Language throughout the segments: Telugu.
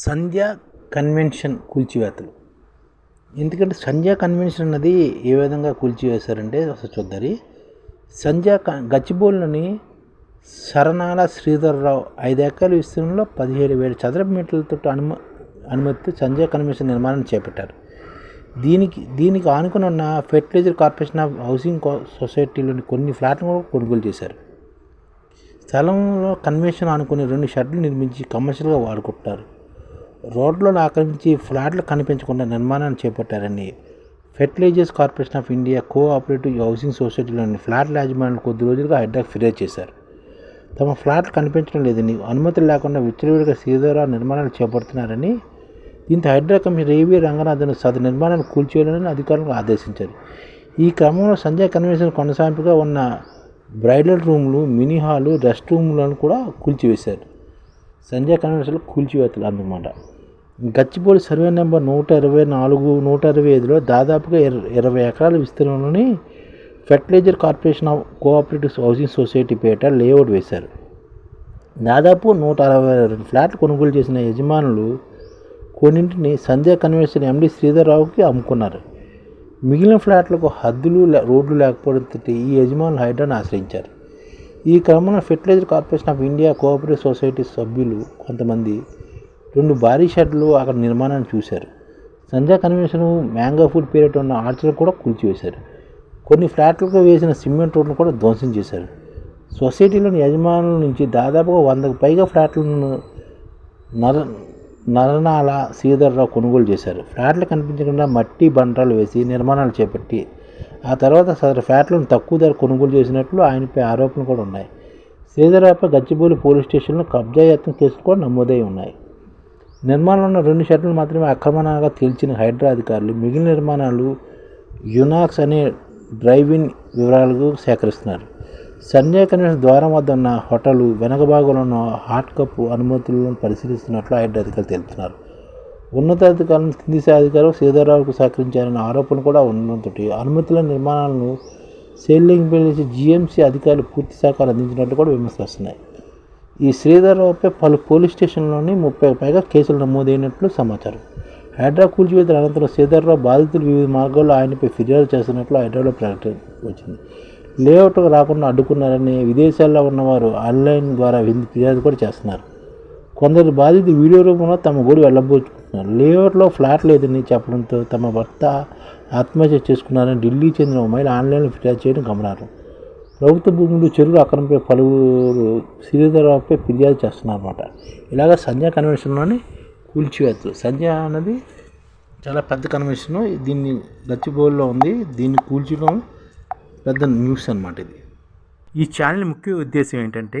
సంధ్యా కన్వెన్షన్ కూల్చివేతలు. ఎందుకంటే సంధ్యా కన్వెన్షన్ అన్నది ఏ విధంగా కూల్చివేశారంటే అసలు చూద్దరి సంధ్యా గచ్చిబోళ్ళని శరణాల శ్రీధర్రావు ఐదు ఎకరాల విస్తీర్ణంలో పదిహేడు వేల చదరపు మీటర్లతో అనుమ అనుమతితో సంధ్యా కన్వెన్షన్ నిర్మాణం చేపట్టారు. దీనికి దీనికి ఆనుకుని ఉన్న ఫెర్టిలైజర్ కార్పొరేషన్ ఆఫ్ హౌసింగ్ సొసైటీలోని కొన్ని ఫ్లాట్లను కూడా కొనుగోలు చేశారు. స్థలంలో కన్వెన్షన్ అనుకుని రెండు షెడ్లు నిర్మించి కమర్షియల్గా వాడుకుంటారు రోడ్లను ఆక్రమించి ఫ్లాట్లు కనిపించకుండా నిర్మాణాన్ని చేపట్టారని Fertilizers Corporation of India Cooperative Housing సొసైటీలోని ఫ్లాట్ల యాజమాన్యాలు కొద్ది రోజులుగా హైడ్రాక్ ఫిర్యాదు చేశారు. తమ ఫ్లాట్లు కనిపించడం లేదని అనుమతులు లేకుండా విచ్చలవిడిగా సీదారా నిర్మాణాలు చేపడుతున్నారని దీంతో హైడ్రా కమిషనర్ ఏవీ రంగనాథన్ సద నిర్మాణాన్ని కూల్చేయాలని అధికారులకు ఆదేశించారు. ఈ క్రమంలో సంజయ్ కన్వెన్షన్ కొనసాగింపుగా ఉన్న బ్రైడల్ రూమ్లు మినీ హాలు రెస్ట్ రూమ్లను కూడా కూల్చివేశారు. సంజయ్ కన్వెన్షన్లో కూల్చివేతలు అన్నమాట గచ్చిబౌలి సర్వే నెంబర్ నూట ఇరవై నాలుగు నూట ఇరవై ఐదులో దాదాపుగా ఇర- ఇరవై ఎకరాల విస్తీర్ణంలోని Fertilizer Corporation of Cooperative Housing Society Peta layout వేశారు. దాదాపు నూట అరవై రెండు ఫ్లాట్లు కొనుగోలు చేసిన యజమానులు కొన్నింటిని సంధ్యా కన్వెన్షన్ ఎండి శ్రీధర్రావుకి అమ్ముకున్నారు. మిగిలిన ఫ్లాట్లకు హద్దులు రోడ్లు లేకపోవడంతో ఈ యజమానులు హైడ్రాను ఆశ్రయించారు. ఈ క్రమంలో Fertilizer Corporation of India Cooperative Society సభ్యులు కొంతమంది రెండు భారీ షెడ్లు అక్కడ నిర్మాణాన్ని చూశారు. Sandhya Convention mango food period ఉన్న ఆర్చర్లు కూడా కూల్చివేశారు. కొన్ని ఫ్లాట్లకు వేసిన సిమెంట్ రోడ్ను కూడా ధ్వంసం చేశారు. సొసైటీలోని యజమానుల నుంచి దాదాపుగా వందకు పైగా ఫ్లాట్లను నర నరనాల శ్రీధర్రావు కొనుగోలు చేశారు. ఫ్లాట్లు కనిపించకుండా మట్టి బండరాలు వేసి నిర్మాణాలు చేపట్టి ఆ తర్వాత సదరు ఫ్లాట్లను తక్కువ ధర కొనుగోలు చేసినట్లు ఆయనపై ఆరోపణలు కూడా ఉన్నాయి. శ్రీధరాపై గచ్చిబౌలి పోలీస్ స్టేషన్లో కబ్జా యత్నం కేసులు కూడా నమోదై ఉన్నాయి. నిర్మాణంలో ఉన్న రెండు షెడ్లు మాత్రమే అక్రమణంగా తేల్చిన హైడ్రా అధికారులు మిగిలిన నిర్మాణాలు యునాక్స్ అనే డ్రైవింగ్ వివరాలకు సేకరిస్తున్నారు. సంజయ్ కన్వెన్షన్ ద్వారం వద్ద ఉన్న హోటల్ వెనక భాగంలో ఉన్న హాట్ కప్ అనుమతులను పరిశీలిస్తున్నట్లు హైడ్రా అధికారులు తెలుపుతున్నారు. ఉన్నతాధికారులను కింది స్థాయి అధికారులు సీతారావుకు సహకరించారన్న ఆరోపణ కూడా ఉండడంతో అనుమతుల నిర్మాణాలను సేల్లింగ్ పిలిచి జీఎంసీ అధికారులు పూర్తి సహకారం అందించినట్టు కూడా విమర్శలు వస్తున్నాయి. ఈ శ్రీధర్రావుపై పలు పోలీస్ స్టేషన్లోని ముప్పై పైగా కేసులు నమోదైనట్లు సమాచారం. హైడ్రా కూల్చివేతల అనంతరం శ్రీధర్రావు బాధితులు వివిధ మార్గాల్లో ఆయనపై ఫిర్యాదు చేస్తున్నట్లు హైడ్రాలో ప్రకటన వచ్చింది. లేఅవుట్ రాకుండా అడ్డుకున్నారని విదేశాల్లో ఉన్నవారు ఆన్లైన్ ద్వారా ఫిర్యాదు కూడా చేస్తున్నారు. కొందరు బాధితులు వీడియో రూపంలో తమ ఊరు వెళ్ళబోచుకుంటున్నారు లేఅవుట్లో ఫ్లాట్ లేదని చెప్పడంతో తమ భర్త ఆత్మహత్య చేసుకున్నారని ఢిల్లీ చెందిన ఒక మహిళ ఆన్లైన్లో ఫిర్యాదు చేయడం గమనారు ప్రభుత్వ భూములు చెరువులు అక్రమంపై పలువురు శ్రీధరరావుపై ఫిర్యాదు చేస్తున్నారన్నమాట. ఇలాగ సంధ్యా కన్వెన్షన్లోని కూల్చివేత్తలు సంధ్య అనేది చాలా పెద్ద కన్వెన్షన్. దీన్ని గచ్చిబౌలిలో ఉంది. దీన్ని కూల్చడం పెద్ద న్యూస్ అనమాట ఇది. ఈ ఛానల్ ముఖ్య ఉద్దేశం ఏంటంటే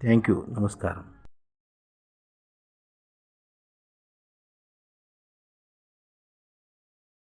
థ్యాంక్ యూ నమస్కారం